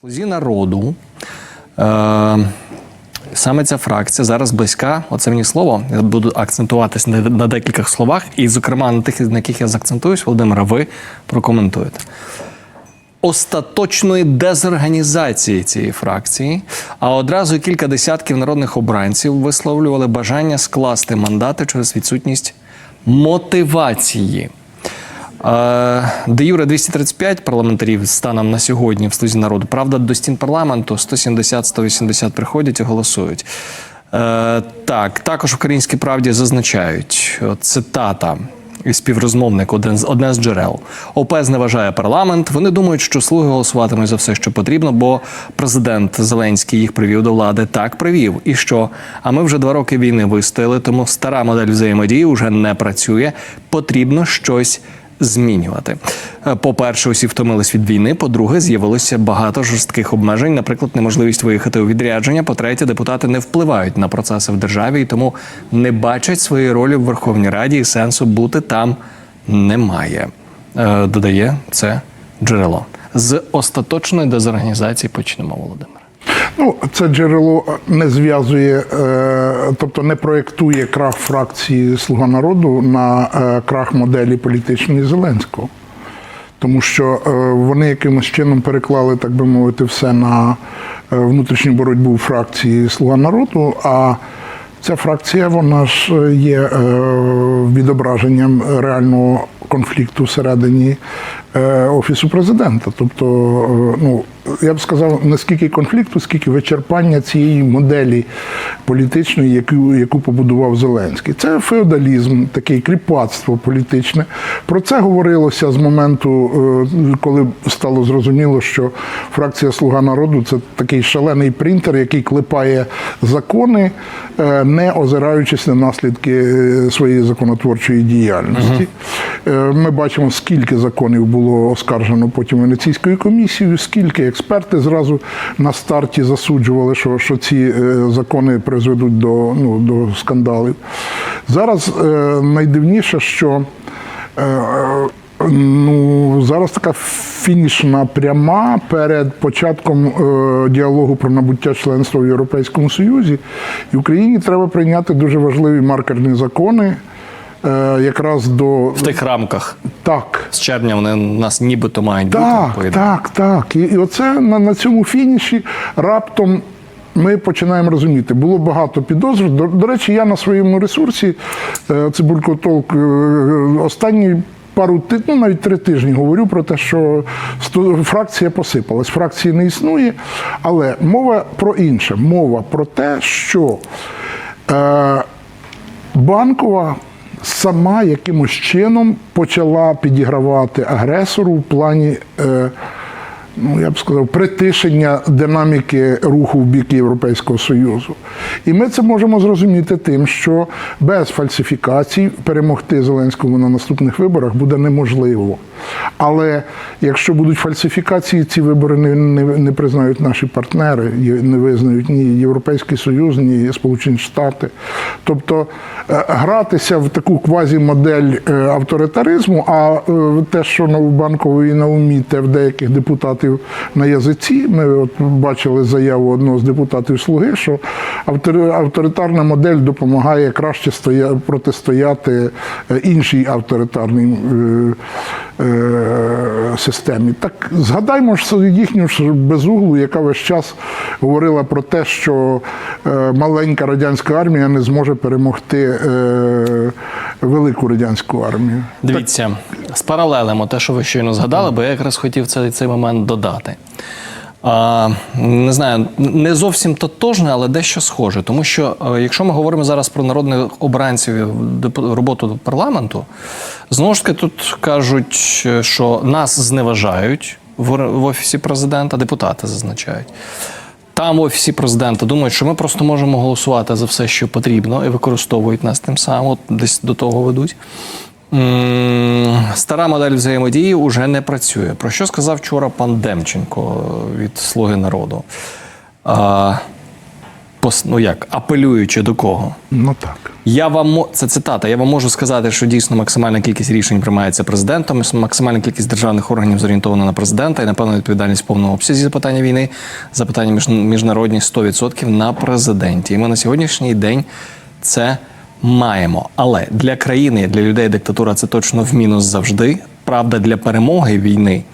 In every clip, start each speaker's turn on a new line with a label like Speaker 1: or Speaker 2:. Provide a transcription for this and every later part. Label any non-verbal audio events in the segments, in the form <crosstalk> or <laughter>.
Speaker 1: Слузі народу. Е, саме ця фракція зараз близька. Оце мені слово. Я буду акцентуватись на, на декількох словах, і, зокрема, на тих, на яких я заакцентуюсь, Володимира, ви прокоментуєте. Остаточної дезорганізації цієї фракції, а одразу кілька десятків народних обранців висловлювали бажання скласти мандати через відсутність мотивації. Де Юре 235 парламентарів станом на сьогодні в слузі народу. Правда, до стін парламенту 170-180 приходять і голосують. Е, Так, також в українській правді зазначають цитата. І співрозмовник один з одне з джерел. ОП зневажає парламент. Вони думають, що слуги голосуватимуть за все, що потрібно, бо президент Зеленський їх привів до влади. Так привів. І що? А ми вже два роки війни вистояли, тому стара модель взаємодії вже не працює. Потрібно щось змінювати. Е, По-перше, усі втомились від війни. По-друге, з'явилося багато жорстких обмежень, наприклад, неможливість виїхати у відрядження. По-третє, депутати не впливають на процеси в державі і тому не бачать своєї ролі в Верховній Раді і сенсу бути там немає. Е, Додає це джерело. З остаточної дезорганізації почнемо, Володимир.
Speaker 2: Ну, це джерело не зв'язує, е, тобто не проєктує крах фракції Слуга народу на е, крах моделі політичної Зеленського. Тому що е, вони якимось чином переклали, так би мовити, все на внутрішню боротьбу фракції Слуга народу. А ця фракція, вона ж є відображенням реального конфлікту всередині е, офісу президента. Тобто, е, ну я б сказав, не скільки конфлікту, скільки вичерпання цієї моделі політичної, яку, яку побудував Зеленський. Це феодалізм, такий кріпацтво політичне. Про це говорилося з моменту, е, коли стало зрозуміло, що фракція Слуга народу це такий шалений принтер, який клепає закони, не озираючись на наслідки своєї законотворчої діяльності. Е, Ми бачимо, скільки законів було оскаржено потім Венеційською комісією, скільки експерти зразу на старті засуджували, що, що ці е, закони призведуть до, ну, до скандалів. Зараз е, найдивніше, що е, Ну, зараз така фінішна пряма перед початком е, діалогу про набуття членства в Європейському Союзі. І Україні треба прийняти дуже важливі маркерні закони. Е, якраз до
Speaker 1: В тих рамках
Speaker 2: так.
Speaker 1: з червня вони у нас нібито мають бути.
Speaker 2: Так,
Speaker 1: по
Speaker 2: так, так. І, і оце на, на цьому фініші раптом. Ми починаємо розуміти, було багато підозр. До, до речі, я на своєму ресурсі е, Цибулько Толк е, останні пару ну, навіть три тижні говорю про те, що фракція посипалась. Фракції не існує, але мова про інше. Мова про те, що е, банкова сама якимось чином почала підігравати агресору в плані. Е, ну я б сказав, притишення динаміки руху в бік Європейського Союзу. І ми це можемо зрозуміти тим, що без фальсифікацій перемогти Зеленському на наступних виборах буде неможливо. Але якщо будуть фальсифікації, ці вибори не, не, не признають наші партнери, не визнають ні Європейський Союз, ні Сполучені Штати. Тобто е, гратися в таку квазімодель е, авторитаризму, а е, те, що у банкової на умі, те в деяких депутатів на язиці. Ми от бачили заяву одного з депутатів Слуги, що авторитарна модель допомагає краще протистояти е, іншій авторитарній е, е, системі. Так згадаймо ж їхню ж безуглу, яка весь час говорила про те, що маленька радянська армія не зможе перемогти велику радянську армію.
Speaker 1: Дивіться, спаралелимо те, що ви щойно згадали, бо я якраз хотів цей, цей момент додати. А, не знаю, не зовсім тотожне, але дещо схоже. Тому що е, якщо ми говоримо зараз про народних обранців роботу парламенту, знову ж таки тут кажуть, е, що нас зневажають в офісі президента, депутати зазначають. Там в офісі президента думають, що ми просто можемо голосувати за все, що потрібно, і використовують нас тим самим, от десь до того ведуть. Стара модель взаємодії вже не працює. Про що сказав вчора пан Демченко від Слуги народу? Ну як, апелюючи до кого?
Speaker 2: Ну так.
Speaker 1: Я вам це цитата. Я вам можу сказати, що дійсно максимальна кількість рішень приймається президентом. Максимальна кількість державних органів зорієнтована на президента і напевно відповідальність в повному обсязі запитання війни, запитання між, міжнародні 100% на президенті. І ми на сьогоднішній день це маємо. Але для країни, для людей диктатура це точно в мінус завжди. Правда, для перемоги війни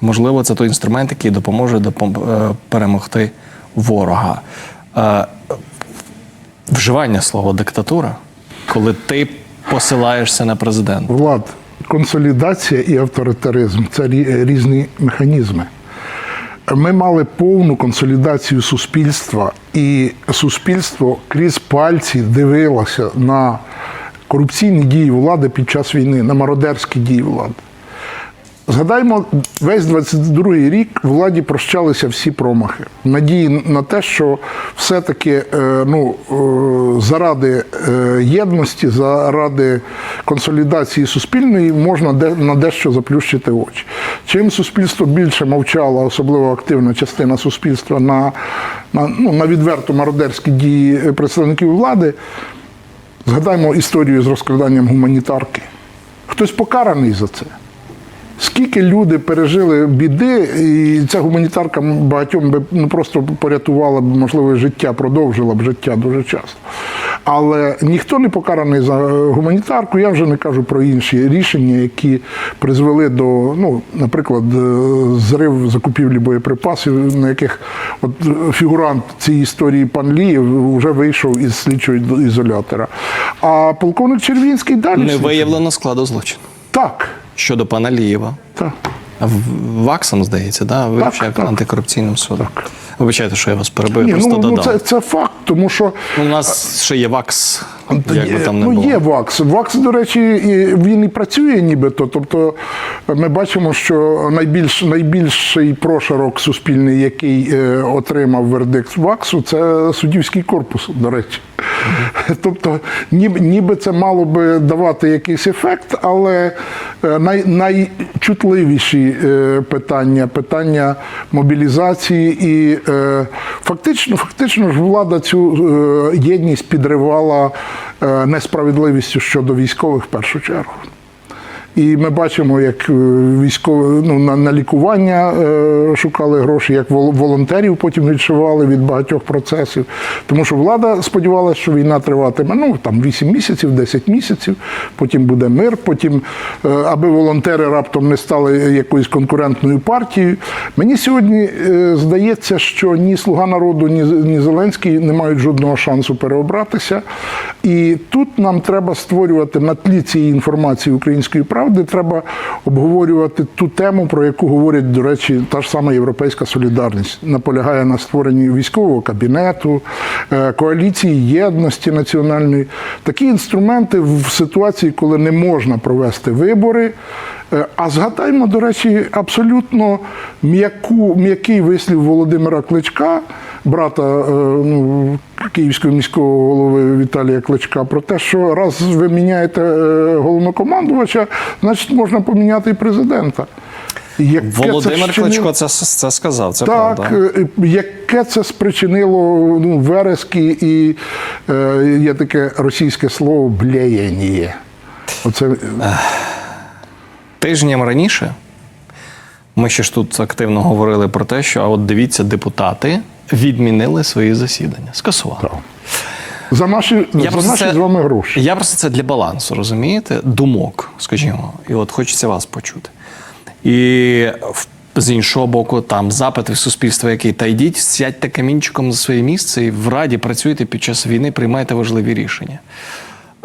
Speaker 1: можливо це той інструмент, який допоможе допом- е, перемогти ворога. Вживання слова диктатура, коли ти посилаєшся на президента.
Speaker 2: Влад, консолідація і авторитаризм це різні механізми. Ми мали повну консолідацію суспільства, і суспільство крізь пальці дивилося на корупційні дії влади під час війни, на мародерські дії влади. Згадаймо, весь 22-й рік владі прощалися всі промахи. Надії на те, що все-таки е, ну, е, заради е, єдності, заради консолідації суспільної можна на дещо заплющити очі. Чим суспільство більше мовчало, особливо активна частина суспільства, на, на, ну, на відверто мародерські дії представників влади, згадаймо історію з розкраданням гуманітарки. Хтось покараний за це. Скільки люди пережили біди, і ця гуманітарка багатьом би ну, просто порятувала б, можливо, життя, продовжила б життя дуже часто. Але ніхто не покараний за гуманітарку. Я вже не кажу про інші рішення, які призвели до, ну, наприклад, е, зрив закупівлі боєприпасів, на яких от фігурант цієї історії пан Лієв вже вийшов із слідчого ізолятора. А полковник Червінський далі.
Speaker 1: Не виявлено складу злочину
Speaker 2: Так.
Speaker 1: Щодо пана Лієва.
Speaker 2: так.
Speaker 1: Ваксом, здається, да? вивчав
Speaker 2: так.
Speaker 1: антикорупційним судом.
Speaker 2: Так.
Speaker 1: Вибачайте, що я вас перебив,
Speaker 2: Ні,
Speaker 1: просто
Speaker 2: ну, ну
Speaker 1: додав.
Speaker 2: це, це факт, тому що
Speaker 1: Ну, У нас ще є Вакс, як би там не
Speaker 2: ну,
Speaker 1: було.
Speaker 2: є ВАКС. ВАКС, до речі, і він і працює нібито. Тобто ми бачимо, що найбільш, найбільший прошарок суспільний, який е, отримав вердикт ВАКСу, це суддівський корпус, до речі. <laughs> Тобто, ніби, ніби це мало би давати якийсь ефект, але е, най, найчутливіші е, питання, питання мобілізації і е, фактично, фактично ж влада цю е, єдність підривала несправедливістю щодо військових в першу чергу. І ми бачимо, як е, військові ну, на, на лікування е, шукали гроші, як волонтерів потім відшивали від багатьох процесів. Тому що влада сподівалася, що війна триватиме ну, там 8 місяців, 10 місяців, потім буде мир, потім, е, аби волонтери раптом не стали якоюсь конкурентною партією. Мені сьогодні е, здається, що ні Слуга народу, ні, ні Зеленський не мають жодного шансу переобратися. І тут нам треба створювати на тлі цієї інформації української правди, треба обговорювати ту тему, про яку говорять, до речі, та ж сама Європейська солідарність. Наполягає на створенні військового кабінету, е, коаліції єдності національної. Такі інструменти в ситуації, коли не можна провести вибори. Е, А згадаймо, до речі, абсолютно м'яку, м'який вислів Володимира Кличка, брата е, ну, київського міського голови Віталія Кличка, про те, що раз ви міняєте е, головнокомандувача, значить можна поміняти і президента. Яке
Speaker 1: Володимир
Speaker 2: щини-
Speaker 1: Кличко це, це сказав, це
Speaker 2: так,
Speaker 1: правда.
Speaker 2: е, яке це спричинило ну, верески і е, є таке російське слово блеяння. Оце
Speaker 1: Тижнем раніше ми ще ж тут активно говорили про те, що а от дивіться, депутати відмінили свої засідання, скасували.
Speaker 2: так. за наші, за
Speaker 1: просто
Speaker 2: наші з вами гроші.
Speaker 1: Я просто це для балансу, розумієте? Думок, скажімо. І от хочеться вас почути. І в- з іншого боку, там запит від суспільства, який та йдіть, сядьте камінчиком за своє місце і в раді працюйте під час війни, приймайте важливі рішення.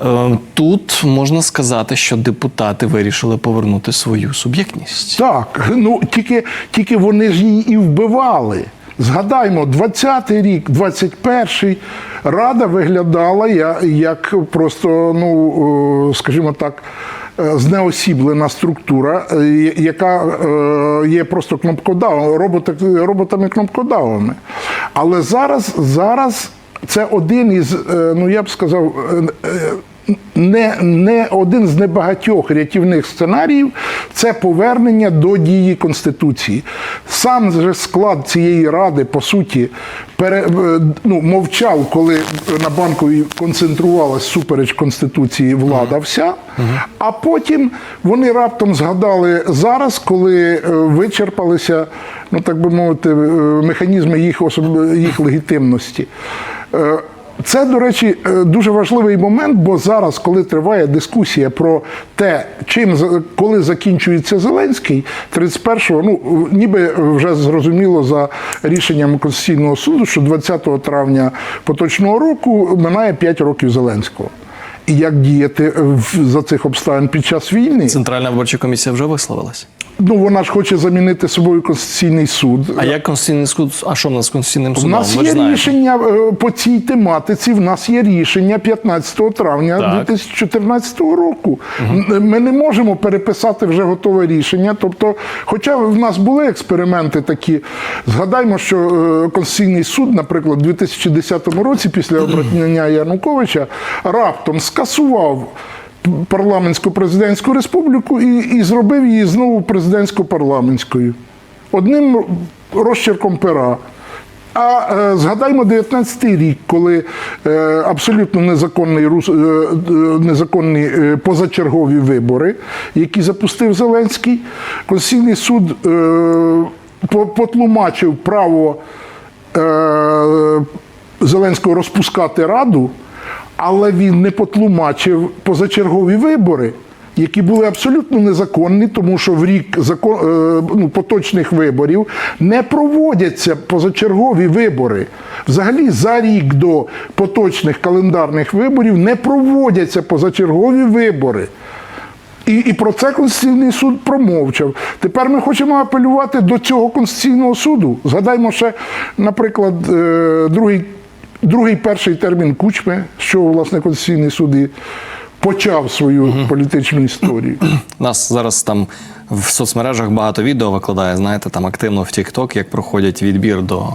Speaker 1: Е, Тут можна сказати, що депутати вирішили повернути свою суб'єктність.
Speaker 2: Так, ну тільки, тільки вони ж її і вбивали. Згадаймо, 20-й рік, 21-й, Рада виглядала як просто, ну, е, скажімо так, е, знеосіблена структура, е, яка є просто кнопкодавом, роботами кнопкодавами. Але зараз, зараз це один із, ну я б сказав, не, не один з небагатьох рятівних сценаріїв це повернення до дії Конституції. Сам же склад цієї ради, по суті, пере, е, ну, мовчав, коли на банковій концентрувалась супереч Конституції влада вся, а потім вони раптом згадали зараз, коли е, вичерпалися, ну так би мовити, е, механізми їх, особ... їх легітимності. Це, до речі, е, дуже важливий момент, бо зараз, коли триває дискусія про те, чим коли закінчується Зеленський, 31-го, ну ніби вже зрозуміло за рішенням Конституційного суду, що 20 травня поточного року минає 5 років Зеленського. І як діяти за цих обставин під час війни?
Speaker 1: Центральна виборча комісія вже висловилась.
Speaker 2: Ну вона ж хоче замінити собою Конституційний суд.
Speaker 1: А як Конституційний суд? А що в нас з Конституційним
Speaker 2: У нас
Speaker 1: Ви
Speaker 2: є
Speaker 1: знаєте.
Speaker 2: рішення е, по цій тематиці. В нас є рішення 15 травня
Speaker 1: Так.
Speaker 2: 2014 року. М, Ми не можемо переписати вже готове рішення. Тобто, хоча в нас були експерименти такі, згадаймо, що е, Конституційний суд, наприклад, у 2010 році, після обрання Януковича, раптом скасував. Парламентсько-президентську республіку і, і зробив її знову президентсько-парламентською. Одним розчерком пера. А е, згадаймо 19-й рік, коли е, абсолютно незаконний, рус- е, е, незаконні е, позачергові вибори, які запустив Зеленський, Конституційний суд е, по- потлумачив право е, Зеленського розпускати раду, але він не потлумачив позачергові вибори, які були абсолютно незаконні, тому що в рік закон, е, ну, поточних виборів не проводяться позачергові вибори. Взагалі, за рік до поточних календарних виборів не проводяться позачергові вибори. І, і про це Конституційний суд промовчав. Тепер ми хочемо апелювати до цього Конституційного суду. Згадаймо ще, наприклад, е, другий, другий перший термін Кучми, що власне Конституційний суд і почав свою політичну історію.
Speaker 1: Нас зараз там в соцмережах багато відео викладає, знаєте, там активно в TikTok, як проходять відбір до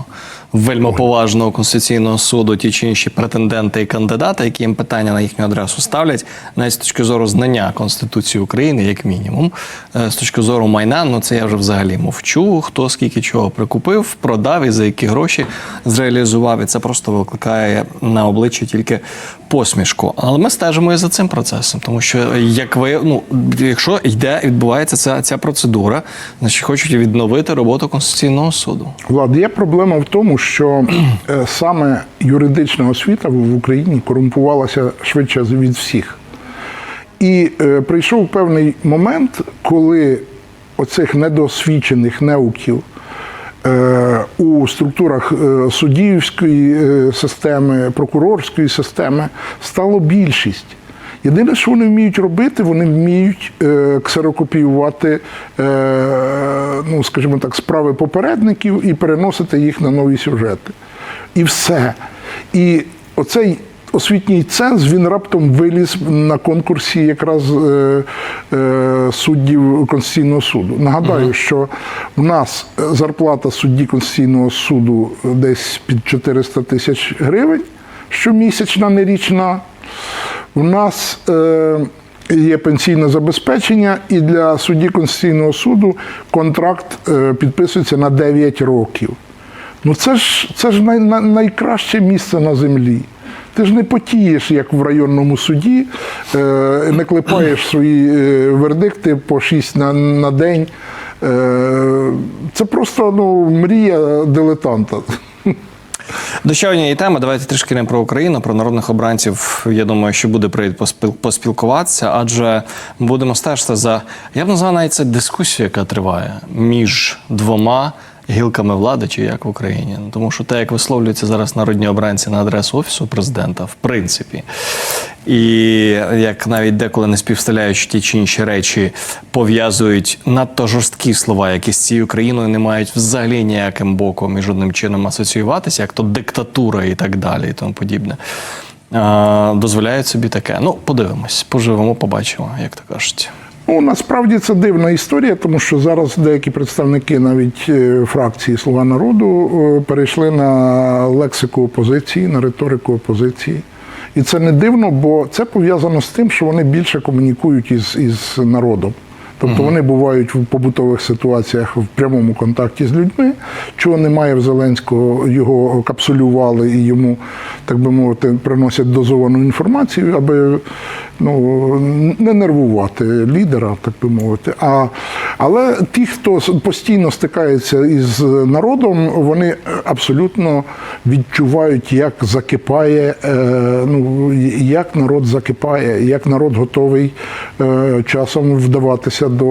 Speaker 1: вельмоповажного конституційного суду ті чи інші претенденти і кандидати, які їм питання на їхню адресу ставлять, навіть з точки зору знання Конституції України, як мінімум, Е, з точки зору майна, ну це я вже взагалі мовчу, хто скільки чого прикупив, продав і за які гроші зреалізував. І це просто викликає на обличчі тільки посмішку. Але ми стежимо і за цим процесом, тому що як ви, ну якщо йде, відбувається ця, процедура, значить хочуть відновити роботу Конституційного суду.
Speaker 2: Влад, є проблема в тому, що е, саме юридична освіта в Україні корумпувалася швидше від всіх. І е, прийшов певний момент, коли оцих недосвідчених неуків е, у структурах е, суддівської е, системи, прокурорської системи стало більшість. Єдине, що вони вміють робити, вони вміють е, ксерокопіювати, е, ну, скажімо так, справи попередників і переносити їх на нові сюжети. І все. І оцей освітній ценз він раптом виліз на конкурсі якраз е, е, суддів Конституційного суду. Нагадаю, що в нас зарплата судді Конституційного суду десь під 400 тисяч гривень щомісячна, не річна. У нас е, є пенсійне забезпечення, і для судді Конституційного суду контракт е, підписується на 9 років. Ну це ж, це ж най, най- найкраще місце на землі. Ти ж не потієш, як в районному суді, е, не клепаєш свої е, вердикти по 6 на, на день. Е, це просто ну, мрія дилетанта.
Speaker 1: До ще однієї теми, давайте трішки не про Україну, про народних обранців. Я думаю, що буде привід поспіл- поспілкуватися, адже будемо стежити за я б назвав навіть це дискусію, яка триває між двома гілками влади, чи як в Україні. Ну, Тому що те, як висловлюються зараз народні обранці на адресу офісу президента, в принципі. І як навіть деколи не співставляючи ті чи інші речі, пов'язують надто жорсткі слова, які з цією країною не мають взагалі ніяким боком і жодним чином асоціюватися, як то диктатура і так далі, і тому подібне. Дозволяють собі таке. Ну, подивимось, поживемо, побачимо, як то кажуть.
Speaker 2: Ну, насправді це дивна історія, тому що зараз деякі представники навіть е, фракції Слуга народу е, перейшли на лексику опозиції, на риторику опозиції. І це не дивно, бо це пов'язано з тим, що вони більше комунікують із, із народом. Тобто вони бувають в побутових ситуаціях в прямому контакті з людьми, чого немає в Зеленського, його капсулювали і йому, так би мовити, приносять дозовану інформацію, аби ну, не нервувати лідера, так би мовити. А, але ті, хто постійно стикається із народом, вони абсолютно відчувають, як закипає, е, ну, як народ закипає, як народ готовий е, часом вдаватися до,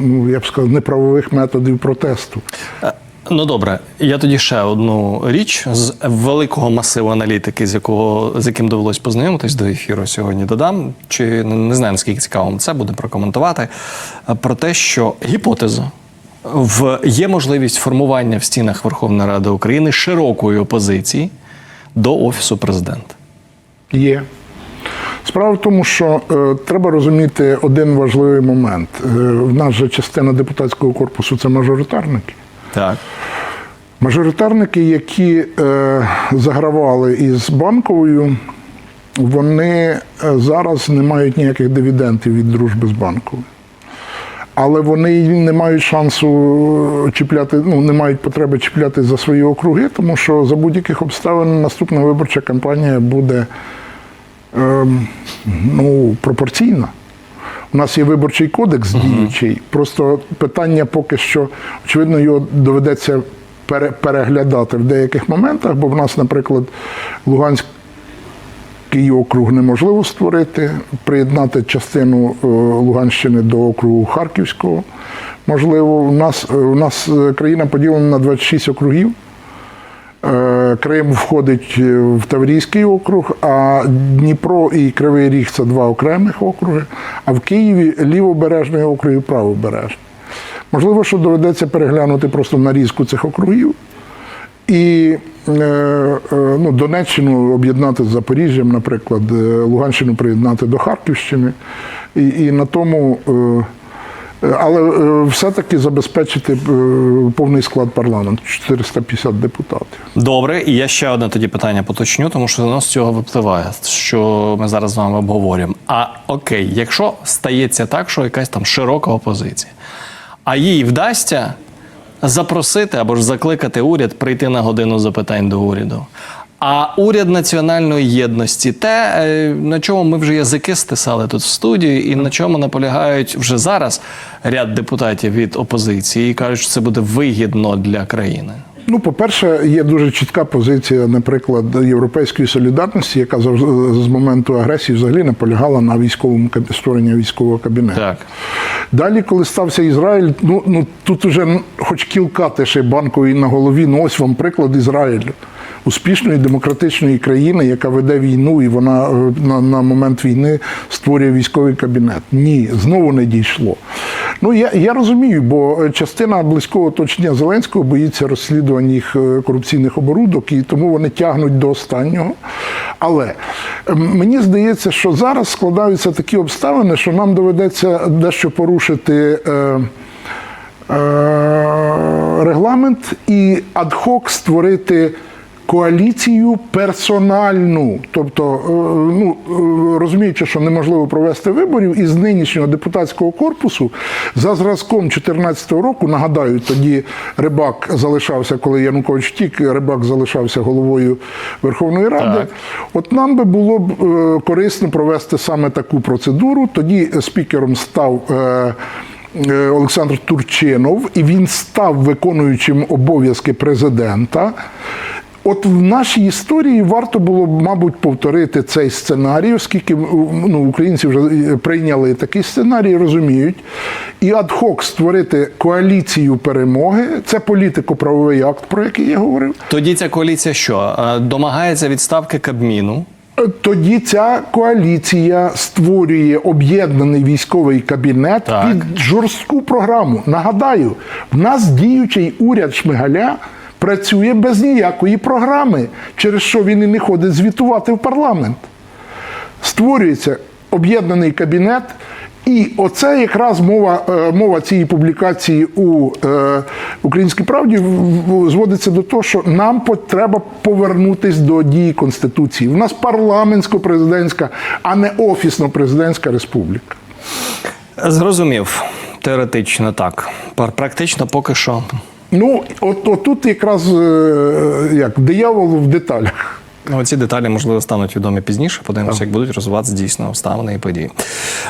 Speaker 2: ну, я б сказав, неправових методів протесту.
Speaker 1: Е, Ну добре, я тоді ще одну річ з великого масиву аналітики, з якого з яким довелось познайомитись до ефіру сьогодні. Додам чи не- знаю наскільки цікаво це буде прокоментувати. е, Про те, що гіпотеза в є можливість формування в стінах Верховної Ради України широкої опозиції до офісу президента.
Speaker 2: Є. Справа в тому, що е, треба розуміти один важливий момент. Е, в нас же частина депутатського корпусу це мажоритарники.
Speaker 1: Так.
Speaker 2: Мажоритарники, які е, загравали із банковою, вони е, зараз не мають ніяких дивідендів від дружби з банковою. Але вони не мають шансу чіпляти, ну не мають потреби чіпляти за свої округи, тому що за будь-яких обставин наступна виборча кампанія буде ем, ну, пропорційна. У нас є виборчий кодекс діючий. Просто питання поки що, очевидно, його доведеться переглядати в деяких моментах, бо в нас, наприклад, Луганський округ неможливо створити, приєднати частину е, Луганщини до округу Харківського. Можливо, у нас, е, у нас е, країна поділена на 26 округів. Е, Крим входить е, в Таврійський округ, а Дніпро і Кривий Ріг це два окремих округи, а в Києві лівобережний округ і правобережний. Можливо, що доведеться переглянути просто нарізку цих округів і е, е, ну, Донеччину об'єднати з Запоріжжям, наприклад, е, Луганщину приєднати до Харківщини, і, і на тому. але все-таки забезпечити повний склад парламенту 450 депутатів.
Speaker 1: Добре, і я ще одне тоді питання поточню, тому що воно з цього випливає, що ми зараз з вами обговорюємо. А окей, якщо стається так, що якась там широка опозиція, а їй вдасться запросити або ж закликати уряд прийти на годину запитань до уряду. А уряд національної єдності, те, е, на чому ми вже язики стисали тут в студії, і на чому наполягають вже зараз ряд депутатів від опозиції, і кажуть, що це буде вигідно для країни.
Speaker 2: Ну, по-перше, є дуже чітка позиція, наприклад, Європейської солідарності, яка з моменту агресії взагалі наполягала на військовому створенні військового кабінету.
Speaker 1: Так.
Speaker 2: Далі, коли стався Ізраїль, ну, ну тут уже хоч кілка тише банкової на голові. Ну ось вам приклад Ізраїлю. Успішної демократичної країни, яка веде війну, і вона е, на, на момент війни створює військовий кабінет. Ні, знову не дійшло. Ну я, я розумію, бо частина близького оточення Зеленського боїться розслідувань їх е, корупційних оборудок, і тому вони тягнуть до останнього. Але е, мені здається, що зараз складаються такі обставини, що нам доведеться дещо порушити. Е, е, регламент і адхок створити коаліцію персональну. Тобто, е, ну, е, розуміючи, що неможливо провести виборів із нинішнього депутатського корпусу за зразком 2014 року, нагадаю, тоді Рибак залишався, коли Янукович втік, Рибак залишався головою Верховної Ради.
Speaker 1: Так.
Speaker 2: От нам би було б е, корисно провести саме таку процедуру. Тоді спікером став. Олександр Турчинов, і він став виконуючим обов'язки президента. От в нашій історії варто було мабуть, повторити цей сценарій, оскільки ну, українці вже е, прийняли такий сценарій, розуміють. І адхок створити коаліцію перемоги. Це політико-правовий акт, про який я говорив.
Speaker 1: Тоді ця коаліція що? Е, Домагається відставки Кабміну.
Speaker 2: Тоді ця коаліція створює об'єднаний військовий кабінет
Speaker 1: Так.
Speaker 2: під жорстку програму. Нагадаю, в нас діючий уряд Шмигаля працює без ніякої програми, через що він і не ходить звітувати в парламент. Створюється об'єднаний кабінет. І оце якраз мова, е, мова цієї публікації у е, Українській правді зводиться до того, що нам треба повернутись до дії Конституції. У нас парламентсько-президентська, а не офісно-президентська республіка.
Speaker 1: Зрозумів. Теоретично так. Практично поки що.
Speaker 2: Ну, от, от тут якраз е, як диявол в деталях.
Speaker 1: Ну, Ці деталі, можливо, стануть відомі пізніше. Подивимося, як будуть розвиватися дійсно обставини і події.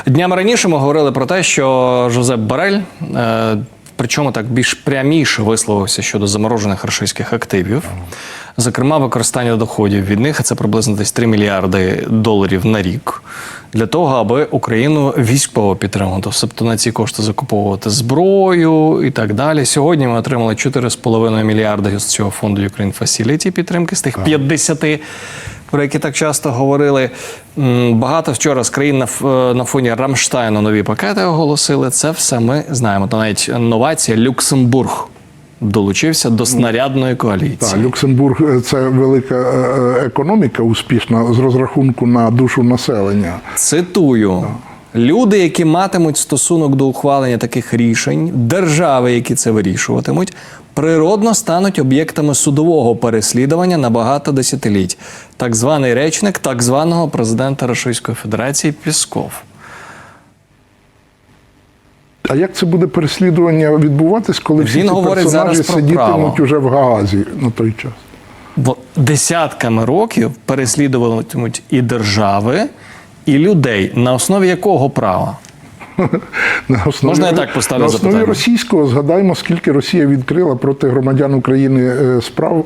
Speaker 1: Днями раніше ми говорили про те, що Жозеп Барель, е, причому так більш пряміше висловився щодо заморожених російських активів, зокрема, використання доходів від них, а це приблизно десь 3 мільярди доларів на рік. Для того, аби Україну військово підтримувати, тобто на ці кошти закуповувати зброю і так далі. Сьогодні ми отримали 4,5 мільярди з цього фонду Ukraine Facility підтримки з тих 50, про які так часто говорили. Багато вчора з країн е, на фоні Рамштайну нові пакети оголосили. Це все ми знаємо. Та навіть новація Люксембург долучився до снарядної коаліції.
Speaker 2: Так, Люксембург е, це велика е, е, економіка успішна з розрахунку на душу населення.
Speaker 1: Цитую. Люди, які матимуть стосунок до ухвалення таких рішень, держави, які це вирішуватимуть, природно стануть об'єктами судового переслідування на багато десятиліть. Так званий речник так званого президента Російської Федерації Пісков.
Speaker 2: А як це буде переслідування відбуватись, коли всі
Speaker 1: Він
Speaker 2: ці
Speaker 1: говорить
Speaker 2: персонажі
Speaker 1: зараз про
Speaker 2: сидітимуть
Speaker 1: право.
Speaker 2: уже в Гаазі на той час?
Speaker 1: Бо десятками років переслідуватимуть і держави, і людей. На основі якого права? <laughs>
Speaker 2: На основі,
Speaker 1: Можна я так поставлю
Speaker 2: на основі
Speaker 1: запитання?
Speaker 2: російського згадаймо, скільки Росія відкрила проти громадян України е, справ.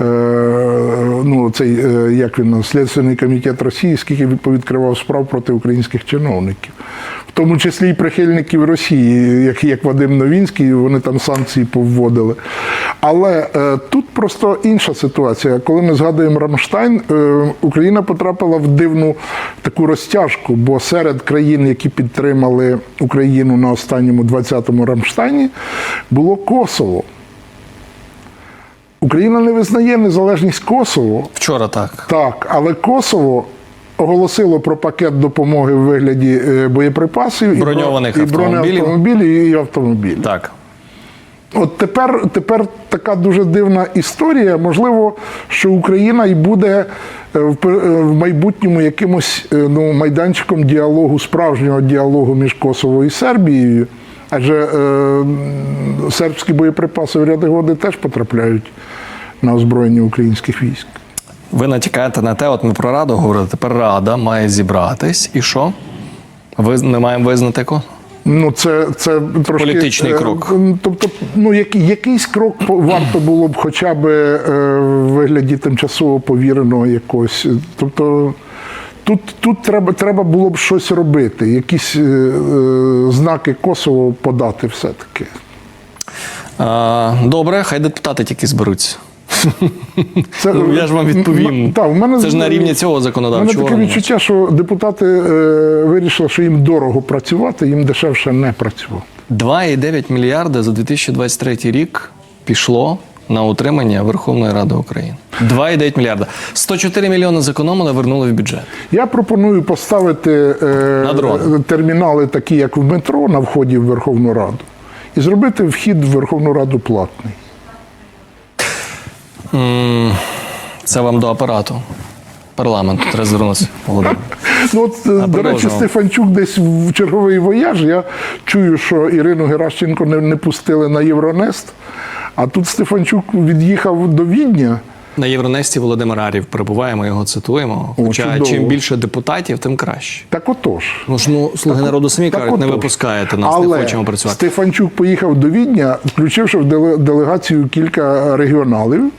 Speaker 2: Е, ну, цей, е, як він, Слідственний комітет Росії, скільки він повідкривав справ проти українських чиновників. В тому числі і прихильників Росії, як, як Вадим Новінський, вони там санкції повводили. Але е, тут просто інша ситуація. Коли ми згадуємо Рамштайн, е, Україна потрапила в дивну таку розтяжку, бо серед країн, які підтримали Україну на останньому 20-му Рамштайні, було Косово. Україна не визнає незалежність Косово,
Speaker 1: Вчора так.
Speaker 2: так, але Косово оголосило про пакет допомоги в вигляді е, боєприпасів і
Speaker 1: Броньованих
Speaker 2: і
Speaker 1: автомобілів.
Speaker 2: бронеавтомобілів і автомобілів.
Speaker 1: Так.
Speaker 2: От тепер, тепер така дуже дивна історія. Можливо, що Україна і буде в пер- е, в майбутньому якимось е, ну, майданчиком діалогу, справжнього діалогу між Косово і Сербією. Адже е, сербські боєприпаси в ряди годи теж потрапляють на озброєння українських військ.
Speaker 1: Ви натякаєте на те, от ми про раду говорили. Тепер рада має зібратись. І що? Ви ми маємо визнати ко?
Speaker 2: Ну, це, це трошки
Speaker 1: Політичний
Speaker 2: е,
Speaker 1: крок.
Speaker 2: Тобто, ну який, якийсь крок варто було б хоча б е, в вигляді тимчасово повіреного якогось. Тобто тут, тут треба, треба було б щось робити, якісь е, е, знаки Косово подати все-таки.
Speaker 1: А, добре, хай депутати тільки зберуться.
Speaker 2: Це,
Speaker 1: Ну, я ж вам відповім.
Speaker 2: Та, в мене,
Speaker 1: Це ж на рівні цього
Speaker 2: У мене
Speaker 1: законодавчого
Speaker 2: таке відчуття, що депутати е, вирішили, що їм дорого працювати, їм дешевше не працювати.
Speaker 1: 2,9 мільярди за 2023 рік пішло на утримання Верховної Ради України. 2,9 мільярда. 104 мільйони зекономили, вернули в бюджет.
Speaker 2: Я пропоную поставити е,
Speaker 1: На дрон.
Speaker 2: термінали, такі як в метро, на вході в Верховну Раду, і зробити вхід в Верховну Раду платний.
Speaker 1: Це вам до апарату. Парламенту треба звернутися. Володимир.
Speaker 2: Ну, от, е, до речі. Стефанчук десь в черговий вояж. Я чую, що Ірину Геращенко не, не пустили на Євронест, а тут Стефанчук від'їхав до Відня.
Speaker 1: На Євронесті Володимир Арів перебуває, ми його цитуємо.
Speaker 2: О,
Speaker 1: Хоча
Speaker 2: чудово.
Speaker 1: чим більше депутатів, тим краще.
Speaker 2: Так отож.
Speaker 1: Ну ж ну слуги народу самі
Speaker 2: Так
Speaker 1: кажуть, не випускаєте нас,
Speaker 2: Але
Speaker 1: не хочемо працювати.
Speaker 2: Стефанчук поїхав до Відня, включивши в деле- делегацію кілька регіоналів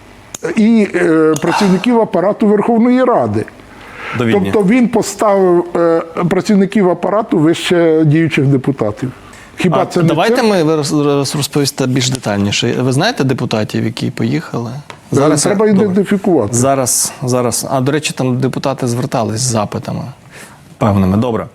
Speaker 2: і е, працівників апарату Верховної Ради.
Speaker 1: До Відня.
Speaker 2: Тобто він поставив е, працівників апарату вище діючих депутатів. Хіба
Speaker 1: А,
Speaker 2: це не
Speaker 1: давайте
Speaker 2: це?
Speaker 1: ми роз- роз- розповісте більш детальніше. Ви знаєте депутатів, які поїхали?
Speaker 2: Зараз треба
Speaker 1: Добре.
Speaker 2: ідентифікувати.
Speaker 1: Зараз, зараз. А до речі, там депутати звертались з запитами певними. Добре.